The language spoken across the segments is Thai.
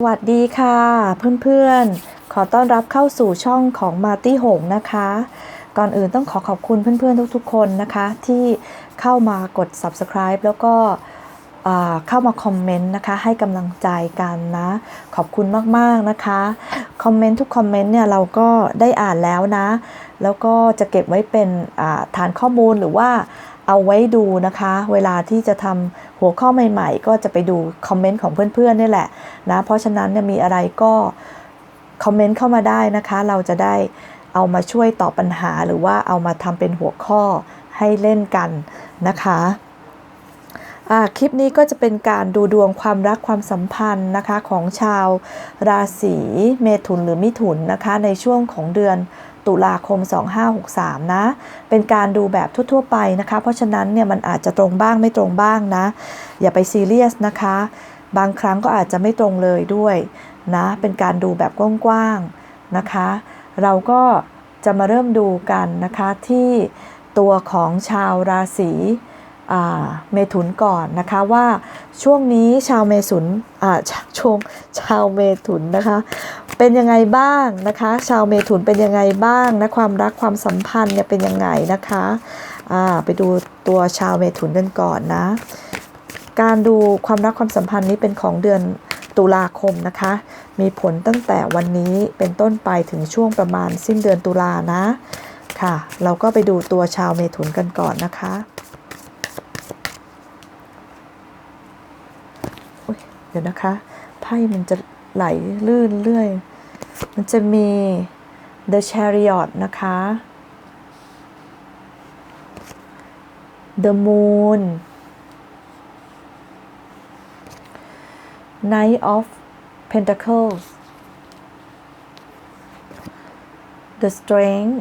สวัสดีค่ะ เพื่อนๆ ขอต้อนรับเข้าสู่ช่องของมาตี้หงนะคะ ก่อนอื่นต้องขอขอบคุณเพื่อนๆทุกๆ คนนะคะ ที่เข้ามากด subscribe แล้วก็เข้ามาคอมเมนต์นะคะ ให้กำลังใจกันนะ ขอบคุณมากๆนะคะคอมเมนต์ทุกคอมเมนต์เนี่ยเราก็ได้อ่านแล้วนะ แล้วก็จะเก็บไว้เป็นฐานข้อมูลหรือว่า เอาไว้ดูนะคะ เวลาที่จะทำหัวข้อใหม่ๆ ก็จะไปดูคอมเมนต์ของเพื่อนๆนี่แหละนะเพราะฉะนั้นเนี่ยมีอะไรก็คอมเมนต์เข้ามาได้นะคะ เราจะได้เอามาช่วยตอบปัญหาหรือว่าเอามาทำเป็นหัวข้อให้เล่นกันนะคะคลิปนี้ก็จะเป็นการดูดวงความรักความสัมพันธ์นะคะของชาวราศีเมถุนหรือมิถุนนะคะในช่วงของเดือน ตุลาคม 2563 นะ เป็นการดูแบบทั่วๆไปนะคะ เพราะฉะนั้นเนี่ยมันอาจจะตรงบ้างไม่ตรงบ้างนะ อย่าไปซีเรียสนะคะ บางครั้งก็อาจจะไม่ตรงเลยด้วยนะ เป็นการดูแบบกว้างๆนะคะ เราก็จะมาเริ่มดูกันนะคะที่ตัวของชาวราศีเมถุนก่อนนะคะว่าช่วงนี้ชาวเมถุนชช่วงชาวเมถุนนะคะ เป็นยังไงบ้างนะคะ ชาวเมถุนเป็นยังไงบ้างนะความรักความสัมพันธ์เนี่ยเป็นยังไงนะคะอ่าไปดูตัวชาวเมถุนกันก่อนนะ การดูความรักความสัมพันธ์นี้เป็นของเดือนตุลาคมนะคะ มีผลตั้งแต่วันนี้เป็นต้นไปถึงช่วงประมาณสิ้นเดือนตุลานะค่ะ เราก็ไปดูตัวชาวเมถุนกันก่อนนะคะเดี๋ยวนะคะไพ่มันจะ ไหลลื่นเรื่อย มันจะมี The Chariot นะคะ The Moon Knight of Pentacles The Strength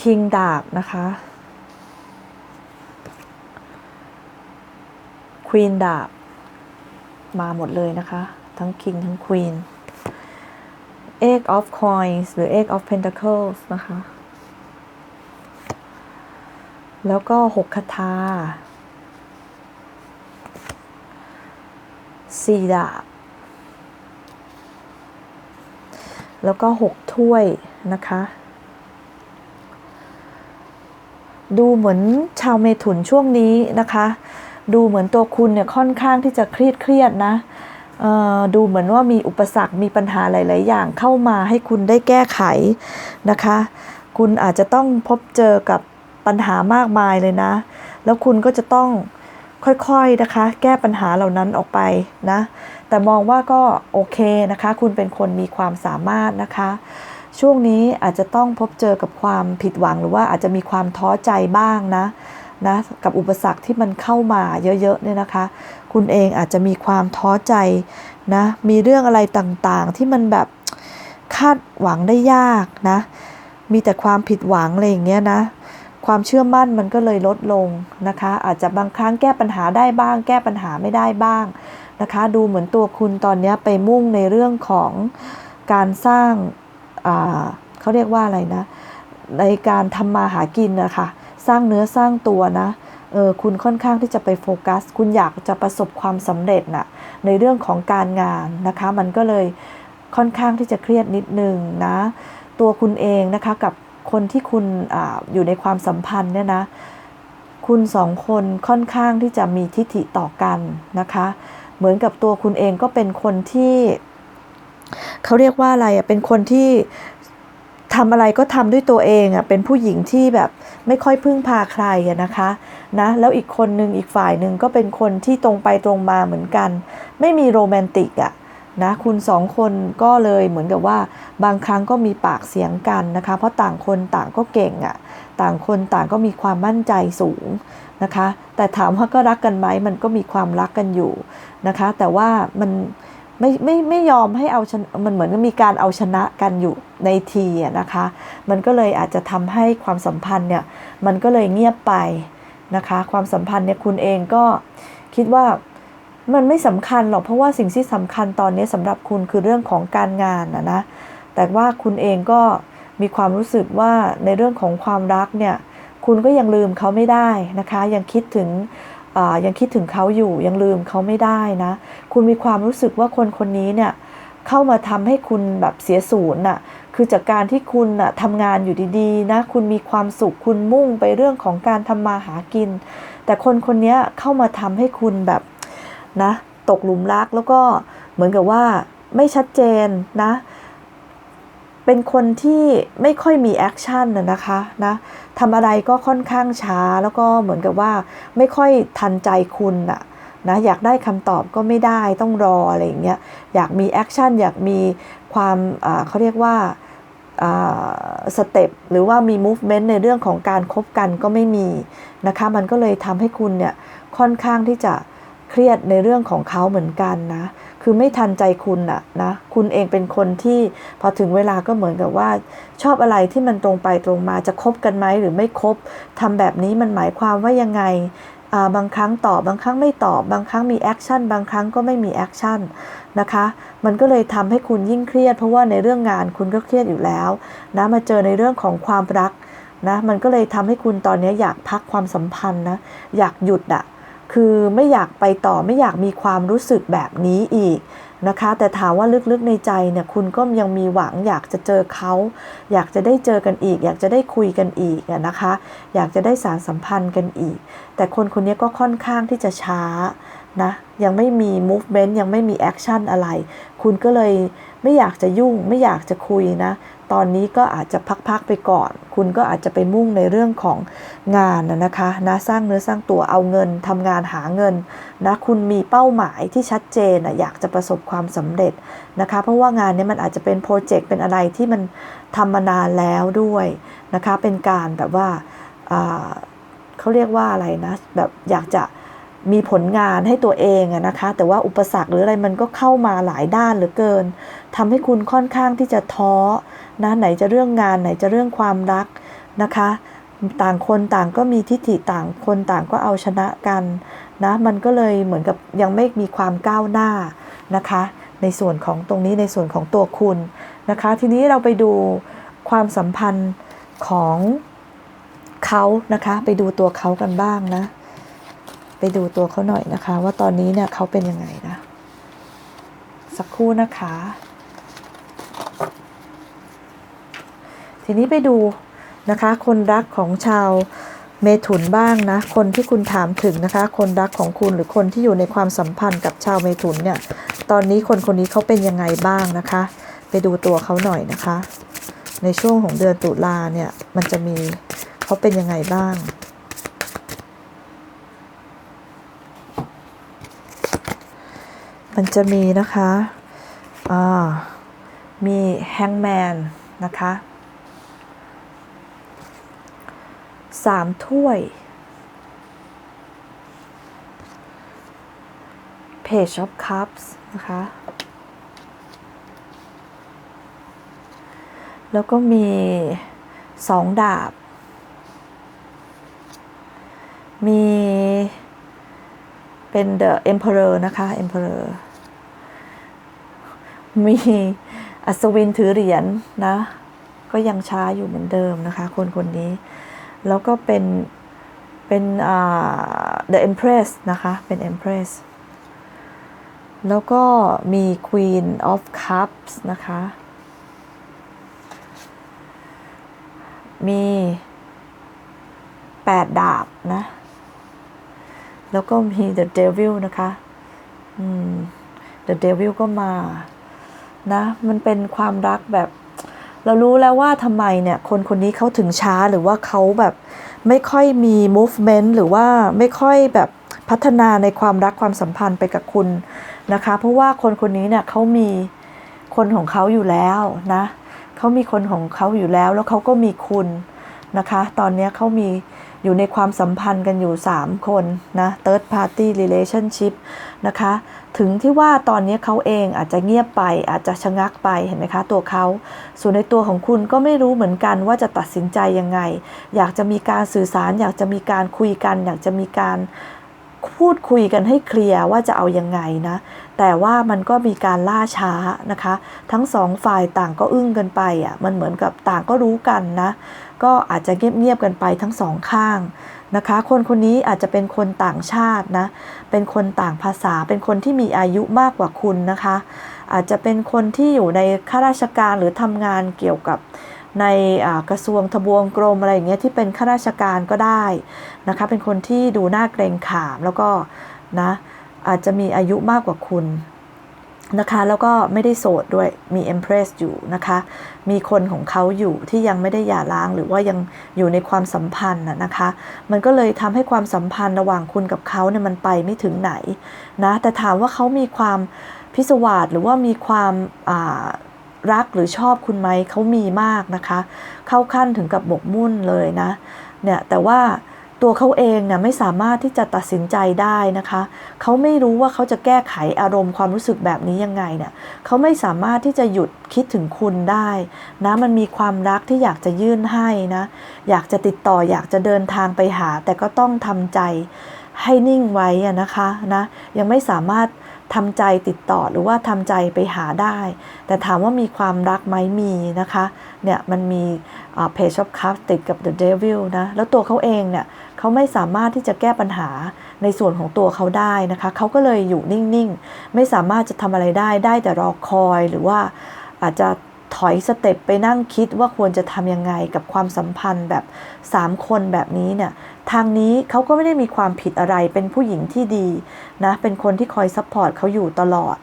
King ดาบนะคะ Queen ดาบ มาหมดเลยนะคะ ทั้ง King ทั้ง Queen Eight of Coins หรือ Eight of Pentacles นะคะ แล้วก็หกคาถาสี่ดาบ แล้วก็หกถ้วยนะคะ ดูเหมือนชาวเมถุนช่วงนี้นะคะ ดูเหมือนตัวคุณเนี่ยค่อนข้างที่จะเครียดเครียดนะดูเหมือนว่ามีอุปสรรคมีปัญหาหลาย ๆ อย่างเข้ามาให้คุณได้แก้ไขนะคะ คุณอาจจะต้องพบเจอกับปัญหามากมายเลยนะ แล้วคุณก็จะต้องค่อย ๆ นะคะ แก้ปัญหาเหล่านั้นออกไปนะ แต่มองว่าก็โอเคนะคะ คุณเป็นคนมีความสามารถนะคะ ช่วงนี้อาจจะต้องพบเจอกับความผิดหวังหรือว่าอาจจะมีความท้อใจบ้างนะ นะกับอุปสรรคที่มันเข้ามาเยอะๆเนี่ยนะคะ คุณเองอาจจะมีความท้อใจนะมีเรื่องอะไรต่างๆ ที่มันแบบคาดหวังได้ยากนะ มีแต่ความผิดหวังอะไรอย่างเงี้ยนะ ความเชื่อมั่นมันก็เลยลดลงนะคะ อาจจะบางครั้งแก้ปัญหาได้บ้าง แก้ปัญหาไม่ได้บ้างนะคะ ดูเหมือนตัวคุณตอนนี้ไปมุ่งในเรื่องของการสร้างเขาเรียกว่าอะไรนะ ในการทำมาหากินนะคะ สร้างเนื้อสร้างตัวนะเออคุณค่อนข้างที่จะไปโฟกัส คุณอยากจะประสบความสำเร็จนะ่ะในเรื่องของการงานนะคะ มันก็เลยค่อนข้างที่จะเครียดนิดนึงนะ ตัวคุณเองนะคะกับคนที่คุณออยู่ในความสัมพันธ์เนี่ยนะ คุณสองคนค่อนข้างที่จะมีทิฐิต่อกันนะคะ เหมือนกับตัวคุณเองก็เป็นคนที่เขาเรียกว่าอะไรอะเป็นคนที่ ทำอะไรก็ทำด้วยตัวเองอะเป็นผู้หญิงที่แบบไม่ค่อยพึ่งพาใครนะคะนะแล้วอีกคนนึงอีกฝ่ายหนึ่งก็เป็นคนที่ตรงไปตรงมาเหมือนกัน ไม่มีโรแมนติกอะนะคุณสองคนก็เลยเหมือนกับว่าบางครั้งก็มีปากเสียงกันนะคะ เพราะต่างคนต่างก็เก่งอะ่ะต่างคนต่างก็มีความมั่นใจสูงนะคะ แต่ถามว่าก็รักกันไหมมันก็มีความรักกันอยู่นะคะ แต่ว่ามัน ไม่ไม่ไม่ยอมให้เอาชนะมันเหมือนมีการเอาชนะกันอยู่ในทีนะคะ มันก็เลยอาจจะทำให้ความสัมพันธ์เนี่ยมันก็เลยเงียบไปนะคะ ความสัมพันธ์เนี่ยคุณเองก็คิดว่ามันไม่สำคัญหรอกเพราะว่าสิ่งที่สำคัญตอนนี้สำหรับคุณคือเรื่องของการงานนะนะแต่ว่าคุณเองก็มีความรู้สึกว่าในเรื่องของความรักเนี่ยคุณก็ยังลืมเขาไม่ได้นะคะ ยังคิดถึง ยังคิดถึงเขาอยู่ยังลืมเขาไม่ได้นะ คุณมีความรู้สึกว่าคนคนนี้เนี่ยเข้ามาทำให้คุณแบบเสียศูนย์น่ะคือจากการที่คุณน่ะทำงานอยู่ดีๆนะคุณมีความสุขคุณมุ่งไปเรื่องของการทำมาหากิน แต่คนคนนี้เข้ามาทำให้คุณแบบนะตกหลุมรักแล้วก็เหมือนกับว่าไม่ชัดเจนนะ เป็นคนที่ไม่ค่อยมีแอคชั่นนะนะคะนะทำอะไรก็ค่อนข้างช้าแล้วก็เหมือนกับว่าไม่ค่อยทันใจคุณอะนะอยากได้คำตอบก็ไม่ได้ต้องรออะไรอย่างเงี้ยอยากมีแอคชั่นอยากมีความเขาเรียกว่าสเต็ปหรือว่ามี movement ในเรื่องของการคบกันก็ไม่มีนะคะมันก็เลยทำให้คุณเนี่ยค่อนข้างที่จะ เครียดในเรื่องของเขาเหมือนกันนะ คือไม่ทันใจคุณอะนะ คุณเองเป็นคนที่พอถึงเวลาก็เหมือนกับว่า ชอบอะไรที่มันตรงไปตรงมาจะคบกันไหมหรือไม่คบทำแบบนี้มันหมายความว่ายังไงบางครั้งตอบบางครั้งไม่ตอบบางครั้งมีแอคชั่นบางครั้งก็ไม่มีแอคชั่นนะคะ มันก็เลยทำให้คุณยิ่งเครียด เพราะว่าในเรื่องงานคุณก็เครียดอยู่แล้วนะมาเจอในเรื่องของความรักนะมันก็เลยทำให้คุณตอนนี้อยากพักความสัมพันธ์นะอยากหยุดอะ คือไม่อยากไปต่อไม่อยากมีความรู้สึกแบบนี้อีกนะคะ แต่ถามว่าลึกๆในใจเนี่ยคุณก็ยังมีหวังอยากจะเจอเขา อยากจะได้เจอกันอีก อยากจะได้คุยกันอีกนะคะ อยากจะได้สารสัมพันธ์กันอีก แต่คนคนนี้ก็ค่อนข้างที่จะช้านะยังไม่มี movement ยังไม่มี action อะไร คุณก็เลยไม่อยากจะยุ่ง ไม่อยากจะคุยนะ ตอนนี้ก็อาจจะพักๆไปก่อน คุณก็อาจจะไปมุ่งในเรื่องของงานนะคะนะสร้างเนื้อสร้างตัวเอาเงินทำงานหาเงินนะคุณมีเป้าหมายที่ชัดเจนนะอยากจะประสบความสำเร็จนะคะ เพราะว่างานนี้มันอาจจะเป็นโปรเจกต์เป็นอะไรที่มันทำมานานแล้วด้วยนะคะ เป็นการแบบว่าเขาเรียกว่าอะไรนะแบบอยากจะ มีผลงานให้ตัวเองนะคะ แต่ว่าอุปสรรคหรืออะไรมันก็เข้ามาหลายด้านเหลือเกินทำให้คุณค่อนข้างที่จะท้อนะไหนจะเรื่องงานไหนจะเรื่องความรักนะคะ ต่างคนต่างก็มีทิฏฐิต่างคนต่างก็เอาชนะกันนะมันก็เลยเหมือนกับยังไม่มีความก้าวหน้านะคะ ในส่วนของตรงนี้ในส่วนของตัวคุณนะคะ ทีนี้เราไปดูความสัมพันธ์ของเขานะคะ ไปดูตัวเขากันบ้างนะ ไปดูตัวเขาหน่อยนะคะ ว่าตอนนี้เนี่ยเขาเป็นยังไงนะ สักครู่นะคะ ทีนี้ไปดูนะคะ คนรักของชาวเมถุนบ้างนะ คนที่คุณถามถึงนะคะ คนรักของคุณหรือคนที่อยู่ในความสัมพันธ์กับชาวเมถุนเนี่ย ตอนนี้คนคนนี้เขาเป็นยังไงบ้างนะคะ ไปดูตัวเขาหน่อยนะคะ ในช่วงของเดือนตุลาเนี่ย มันจะมีเขาเป็นยังไงบ้าง มันจะมีนะคะมีแฮงแมนนะคะสามถ้วย Page of Cups นะคะ แล้วก็มีสองดาบ มี เป็น The Emperor นะคะ Emperor มีอัศวินถือเหรียญนนะ ก็ยังช้าอยู่เหมือนเดิมนะคะ คนคนนี้ แล้วก็เป็น เป็น the empress นะคะ เป็น empress แล้วก็มี queen of cups นะคะ มี 8 ดาบนะ แล้วก็มี the devil นะคะ the devil ก็มา นะ มันเป็นความรักแบบ เรารู้แล้วว่าทำไมเนี่ย คนคนนี้เขาถึงช้าหรือว่าเขาแบบไม่ค่อยมี movement หรือว่าไม่ค่อยแบบพัฒนาในความรักความสัมพันธ์ไปกับคุณนะคะ เพราะว่าคนคนนี้เนี่ยเขามีคนของเขาอยู่แล้วนะเขามีคนของเขาอยู่แล้ว แล้วเขาก็มีคุณนะคะ ตอนนี้เขามี อยู่ในความสัมพันธ์กันอยู่ 3 คนนะ third party relationship นะคะ ถึงที่ว่าตอนนี้เขาเองอาจจะเงียบไปอาจจะชะงักไปเห็นไหมคะตัวเขา ส่วนในตัวของคุณก็ไม่รู้เหมือนกันว่าจะตัดสินใจยังไง อยากจะมีการสื่อสาร อยากจะมีการคุยกัน อยากจะมีการพูดคุยกันให้เคลียร์ว่าจะเอายังไงนะ แต่ว่ามันก็มีการล่าช้านะคะ ทั้งสองฝ่ายต่างก็อึ้งกันไปอะ มันเหมือนกับต่างก็รู้กันนะ ก็อาจจะเงียบๆกันไปทั้งสองข้างนะคะ คนคนนี้อาจจะเป็นคนต่างชาตินะ เป็นคนต่างภาษา เป็นคนที่มีอายุมากกว่าคุณนะคะ อาจจะเป็นคนที่อยู่ในข้าราชการหรือทำงานเกี่ยวกับในกระทรวงทบวงกรมอะไรอย่างเงี้ยที่เป็นข้าราชการก็ได้นะคะ เป็นคนที่ดูน่าเกรงขามแล้วก็นะอาจจะมีอายุมากกว่าคุณ นะคะแล้วก็ไม่ได้โสดด้วยมีเอ็มเพรสอยู่นะคะ มีคนของเขาอยู่ที่ยังไม่ได้หย่าร้างหรือว่ายังอยู่ในความสัมพันธ์นะคะ มันก็เลยทำให้ความสัมพันธ์ระหว่างคุณกับเขาเนี่ยมันไปไม่ถึงไหนนะแต่ถามว่าเขามีความพิศวาสหรือว่ามีความรักหรือชอบคุณไหมเขามีมากนะคะ เข้าขั้นถึงกับบกมุ่นเลยนะเนี่ยแต่ว่า ตัวเขาเองเนี่ยไม่สามารถที่จะตัดสินใจได้นะคะ เขาไม่รู้ว่าเขาจะแก้ไขอารมณ์ความรู้สึกแบบนี้ยังไงเนี่ยเขาไม่สามารถที่จะหยุดคิดถึงคุณได้นะมันมีความรักที่อยากจะยื่นให้นะอยากจะติดต่ออยากจะเดินทางไปหา แต่ก็ต้องทำใจให้นิ่งไว้นะคะนะยังไม่สามารถทำใจติดต่อหรือว่าทำใจไปหาได้ แต่ถามว่ามีความรักไหมมีนะคะ เนี่ยมันมีเพจช็อปคัพติดกับ The Devil นะ แล้วตัวเขาเองเนี่ย เขาไม่สามารถที่จะแก้ปัญหาในส่วนของตัวเขาได้นะคะ เขาก็เลยอยู่นิ่งๆ ไม่สามารถจะทำอะไรได้ ได้แต่รอคอยหรือว่าอาจจะถอยสเต็ปไปนั่งคิดว่าควรจะทำยังไงกับความสัมพันธ์แบบ 3 คนแบบนี้เนี่ย ทางนี้เขาก็ไม่ได้มีความผิดอะไร เป็นผู้หญิงที่ดีนะ เป็นคนที่คอยซัพพอร์ตเขาอยู่ตลอด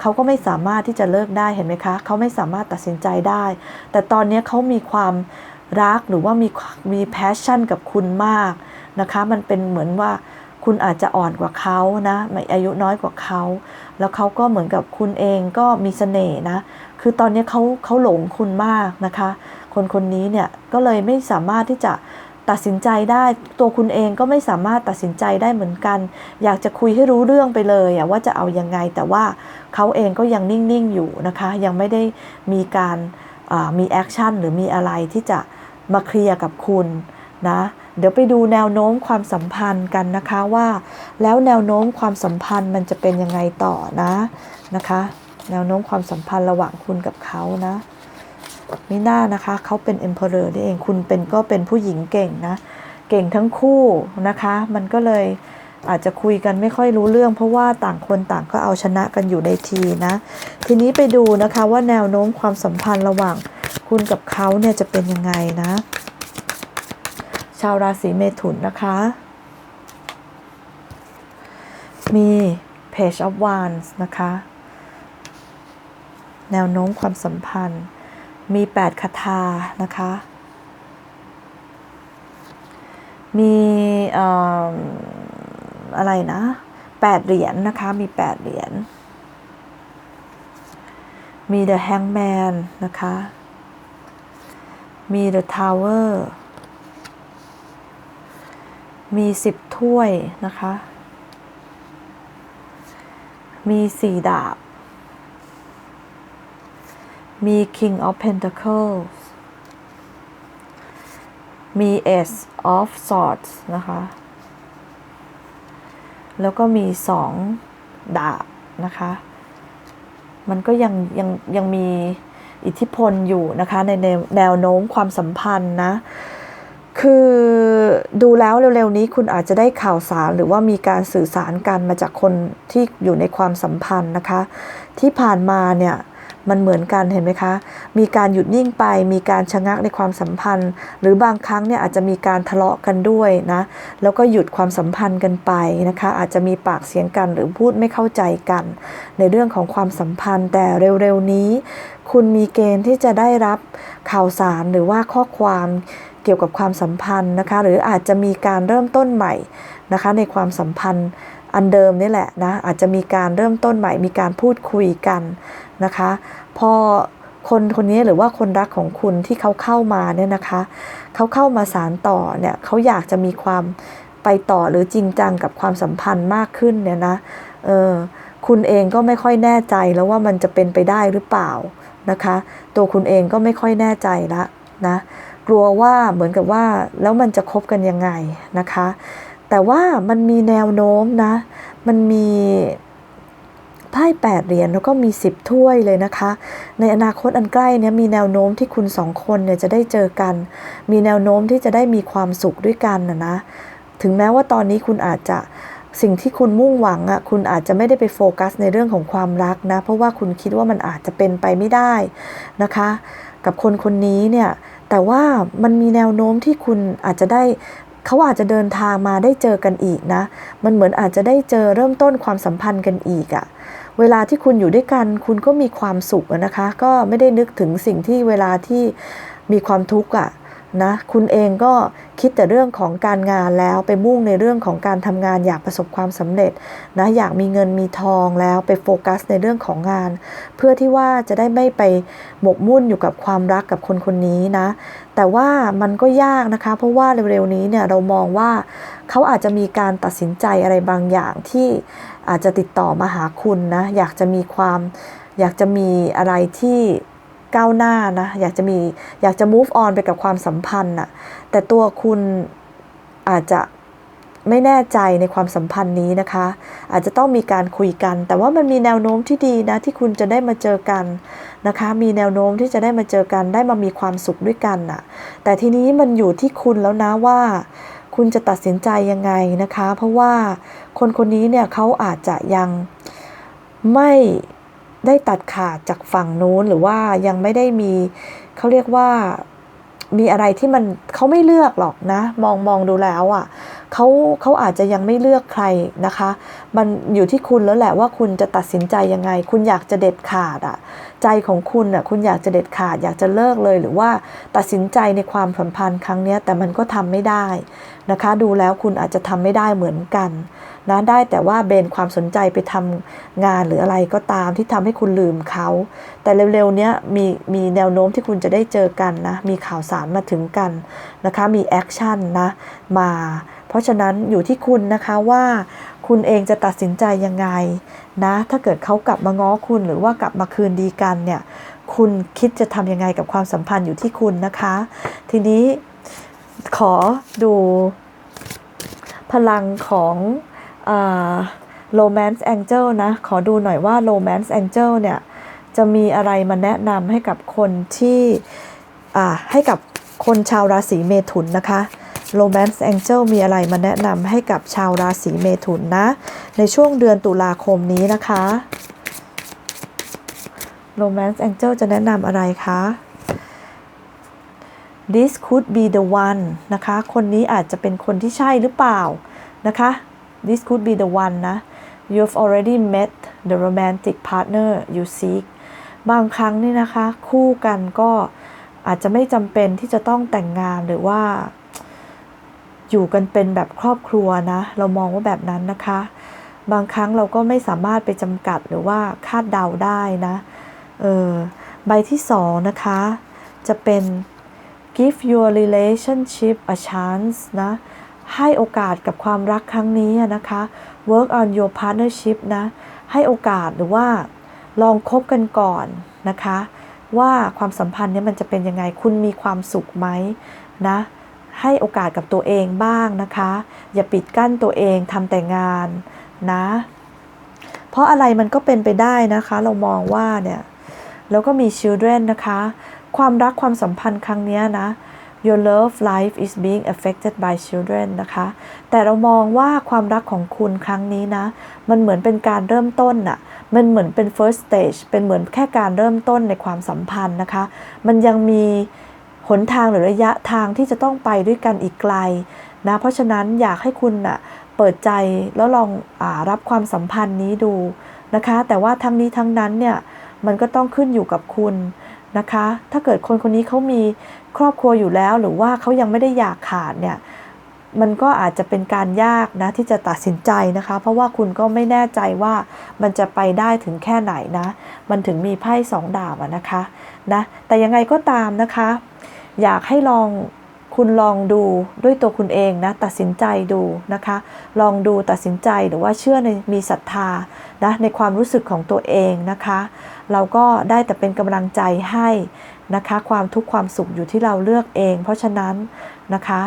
เขาก็ไม่สามารถที่จะเลิกได้เห็นไหมคะ เขาไม่สามารถตัดสินใจได้ แต่ตอนนี้เขามีความรักหรือว่ามีมีแพชชั่นกับคุณมาก นะคะ มันเป็นเหมือนว่าคุณอาจจะอ่อนกว่าเขานะอายุน้อยกว่าเขา แล้วเขาก็เหมือนกับคุณเองก็มีเสน่ห์นะ คือตอนนี้เขาเขาหลงคุณมากนะคะ คนคนนี้เนี่ยก็เลยไม่สามารถที่จะตัดสินใจได้ตัวคุณเองก็ไม่สามารถตัดสินใจได้เหมือนกัน อยากจะคุยให้รู้เรื่องไปเลยว่าจะเอายังไง แต่ว่าเขาเองก็ยังนิ่ง ๆ อยู่นะคะ ยังไม่ได้มีการมีแอคชั่นหรือมีอะไรที่จะมาเคลียร์กับคุณนะ เดี๋ยวไปดูแนวโน้มความสัมพันธ์กันนะคะว่า แล้วแนวโน้มความสัมพันธ์มันจะเป็นยังไงต่อนะนะคะ แนวโน้มความสัมพันธ์ระหว่างคุณกับเขานะมิน่านะคะเขาเป็น emperor นี่เองคุณเป็นก็เป็นผู้หญิงเก่งนะ เก่งทั้งคู่นะคะ มันก็เลยอาจจะคุยกันไม่ค่อยรู้เรื่อง เพราะว่าต่างคนต่างก็เอาชนะกันอยู่ในทีนะ ทีนี้ไปดูนะคะว่าแนวโน้มความสัมพันธ์ระหว่างคุณกับเขาเนี่ยจะเป็นยังไงนะาวราศีเมถุนนะคะ มี Page of Wands นะคะ แนวโน้มความสัมพันธ์ มี 8 คาถานะคะ มีอะไรนะ 8 เหรียญนนะคะ มี 8 เหรียญ มี The Hangman นะคะ มี The Tower มีสิบถ้วยนะคะ มีสี่ดาบ มี King of Pentacles มี Ace of Swords นะคะ แล้วก็มีสองดาบนะคะ มันก็ยังยังยังมีอิทธิพลอยู่นะคะในแนวโน้มความสัมพันธ์นะ คือดูแล้วเร็วๆนี้คุณอาจจะได้ข่าวสารหรือว่ามีการสื่อสารกันมาจากคนที่อยู่ในความสัมพันธ์นะคะ ที่ผ่านมาเนี่ยมันเหมือนกันเห็นไหมคะ มีการหยุดนิ่งไป มีการชะงักในความสัมพันธ์ หรือบางครั้งเนี่ยอาจจะมีการทะเลาะกันด้วยนะ แล้วก็หยุดความสัมพันธ์กันไปนะคะ อาจจะมีปากเสียงกันหรือพูดไม่เข้าใจกัน ในเรื่องของความสัมพันธ์ แต่เร็วๆนี้ คุณมีเกณฑ์ที่จะได้รับข่าวสารหรือว่าข้อความ เกี่ยวกับความสัมพันธ์นะคะ หรืออาจจะมีการเริ่มต้นใหม่นะคะ ในความสัมพันธ์อันเดิมนี่แหละนะอาจจะมีการเริ่มต้นใหม่ มีการพูดคุยกันนะคะ พอคนคนนี้หรือว่าคนรักของคุณที่เขาเข้ามาเนี่ยนะคะเขาเข้ามาสารต่อเนี่ยเขาอยากจะมีความไปต่อหรือจริงจังกับความสัมพันธ์มากขึ้นเนี่ยนะเออคุณเองก็ไม่ค่อยแน่ใจแล้วว่ามันจะเป็นไปได้หรือเปล่านะคะ ตัวคุณเองก็ไม่ค่อยแน่ใจละนะ กลัวว่าเหมือนกับว่าแล้วมันจะคบกันยังไงนะคะ แต่ว่ามันมีแนวโน้มนะ มันมีไพ่แปดเหรียญแล้วก็มีสิบถ้วยเลยนะคะ ในอนาคตอันใกล้นี้มีแนวโน้มที่คุณสองคนเนี่ยจะได้เจอกัน มีแนวโน้มที่จะได้มีความสุขด้วยกันนะนะ ถึงแม้ว่าตอนนี้คุณอาจจะสิ่งที่คุณมุ่งหวังอะคุณอาจจะไม่ได้ไปโฟกัสในเรื่องของความรักนะ เพราะว่าคุณคิดว่ามันอาจจะเป็นไปไม่ได้นะคะ กับคนคนนี้เนี่ย แต่ว่ามันมีแนวโน้มที่คุณอาจจะได้เขาอาจจะเดินทางมาได้เจอกันอีกนะ มันเหมือนอาจจะได้เจอเริ่มต้นความสัมพันธ์กันอีกอะ่ะ เวลาที่คุณอยู่ด้วยกันคุณก็มีความสุขนะคะ ก็ไม่ได้นึกถึงสิ่งที่เวลาที่มีความทุกข์อะ นะคุณเองก็คิดแต่เรื่องของการงานแล้วไปมุ่งในเรื่องของการทำงานอยากประสบความสำเร็จนะอยากมีเงินมีทองแล้วไปโฟกัสในเรื่องของงาน เพื่อที่ว่าจะได้ไม่ไปหมกมุ่นอยู่กับความรักกับคนคนนี้นะ แต่ว่ามันก็ยากนะคะ เพราะว่าเร็วๆนี้เนี่ยเรามองว่าเขาอาจจะมีการตัดสินใจอะไรบางอย่างที่อาจจะติดต่อมาหาคุณนะอยากจะมีความอยากจะมีอะไรที่ ก้าวหน้านะอยากจะมีอยากจะ move on ไปกับความสัมพันธ์น่ะแต่ตัวคุณอาจจะไม่แน่ใจในความสัมพันธ์นี้นะคะ อาจจะต้องมีการคุยกัน แต่ว่ามันมีแนวโน้มที่ดีนะที่คุณจะได้มาเจอกันนะคะ มีแนวโน้มที่จะได้มาเจอกันได้มามีความสุขด้วยกันน่ะ แต่ทีนี้มันอยู่ที่คุณแล้วนะว่า คุณจะตัดสินใจยังไงนะคะ เพราะว่าคนคนนี้เนี่ยเขาอาจจะยังไม่ ได้ตัดขาดจากฝั่งนู้นหรือว่ายังไม่ได้มีเขาเรียกว่ามีอะไรที่มันเขาไม่เลือกหรอกนะ มองมองดูแล้วอะ่ะเขาเขาอาจจะยังไม่เลือกใครนะคะ มันอยู่ที่คุณแล้วแหละว่าคุณจะตัดสินใจยังไง คุณอยากจะเด็ดขาดอะ่ะ ใจของคุณอะคุณอยากจะเด็ดขาด อยากจะเลิกเลย หรือว่าตัดสินใจในความสัมพันธ์ครั้งนี้แต่มันก็ทำไม่ได้นะคะ ดูแล้วคุณอาจจะทำไม่ได้เหมือนกัน นะได้แต่ว่าเบนความสนใจไปทำงานหรืออะไรก็ตามที่ทำให้คุณลืมเขา แต่เร็วๆนี้มีมีแนวโน้มที่คุณจะได้เจอกันนะ มีข่าวสารมาถึงกันนะคะ มีแอคชั่นนะมา เพราะฉะนั้นอยู่ที่คุณนะคะว่าคุณเองจะตัดสินใจยังไงนะ ถ้าเกิดเขากลับมาง้อคุณหรือว่ากลับมาคืนดีกันเนี่ย คุณคิดจะทำยังไงกับความสัมพันธ์อยู่ที่คุณนะคะ ทีนี้ขอดูพลังของ โรแมนต์แองเจิลนะ ขอดูหน่อยว่าโรแมนต์แองเจิลเนี่ย จะมีอะไรมาแนะนำให้กับคนที่ให้กับคนชาวราศีเมถุนนะคะโรแมนต์แองเจิลมีอะไรมาแนะนำให้กับชาวราศีเมถุนนะ ในช่วงเดือนตุลาคมนี้นะคะโรแมนต์แองเจิลจะแนะนำอะไรคะ this could be the one นะคะ คนนี้อาจจะเป็นคนที่ใช่หรือเปล่านะคะ this could be the one นะ you've already met the romantic partner you seek บางครั้งนี่นะคะ คู่กันก็อาจจะไม่จำเป็นที่จะต้องแต่งงานหรือว่า อยู่กันเป็นแบบครอบครัวนะ เรามองว่าแบบนั้นนะคะ บางครั้งเราก็ไม่สามารถไปจำกัดหรือว่าคาดเดาได้นะเออใบที่สองนะคะ จะเป็น give your relationship a chance นะ ให้โอกาสกับความรักครั้งนี้นะคะ work on your partnership นะ ให้โอกาสหรือว่าลองคบกันก่อนนะคะ ว่าความสัมพันธ์นี้มันจะเป็นยังไง คุณมีความสุขไหมนะ ให้โอกาสกับตัวเองบ้างนะคะ อย่าปิดกั้นตัวเองทำแต่งานนะ เพราะอะไรมันก็เป็นไปได้นะคะ เรามองว่าเนี่ย แล้วก็มี children นะคะ ความรักความสัมพันธ์ครั้งนี้นะ your love life is being affected by children นะคะ แต่เรามองว่าความรักของคุณครั้งนี้นะ มันเหมือนเป็นการเริ่มต้นอะมันเหมือนเป็น first stage เป็นเหมือนแค่การเริ่มต้นในความสัมพันธ์นะคะ มันยังมีหนทางหรือระยะทางที่จะต้องไปด้วยกันอีกไกลนะ เพราะฉะนั้นอยากให้คุณอะเปิดใจแล้วลองอรับความสัมพันธ์นี้ดูนะคะ แต่ว่าทั้งนี้ทั้งนั้นเนี่ย มันก็ต้องขึ้นอยู่กับคุณ นะคะ ถ้าเกิดคนคนนี้เขามีครอบครัวอยู่แล้ว หรือว่าเขายังไม่ได้อยากขาดเนี่ยมันก็อาจจะเป็นการยากนะที่จะตัดสินใจนะคะ เพราะว่าคุณก็ไม่แน่ใจว่ามันจะไปได้ถึงแค่ไหนนะ มันถึงมีไพ่สองดาบนะคะนะแต่ยังไงก็ตามนะคะ อยากให้ลอง คุณลองดูด้วยตัวคุณเองนะตัดสินใจดูนะคะ ลองดูตัดสินใจหรือว่าเชื่อในมีศรัทธานะในความรู้สึกของตัวเองนะคะ เราก็ได้แต่เป็นกำลังใจให้นะคะ ความทุกข์ความสุขอยู่ที่เราเลือกเอง เพราะฉะนั้นนะคะ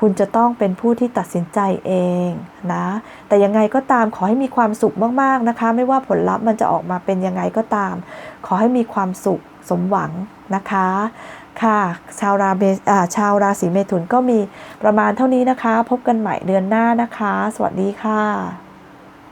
คุณจะต้องเป็นผู้ที่ตัดสินใจเองนะแต่ยังไงก็ตามขอให้มีความสุขมากๆนะคะ ไม่ว่าผลลัพธ์มันจะออกมาเป็นยังไงก็ตาม ขอให้มีความสุขสมหวังนะคะ ค่ะ ชาวราเมชาวราศีเมถุนก็มีประมาณเท่านี้นะคะ พบกันใหม่เดือนหน้านะคะ สวัสดีค่ะ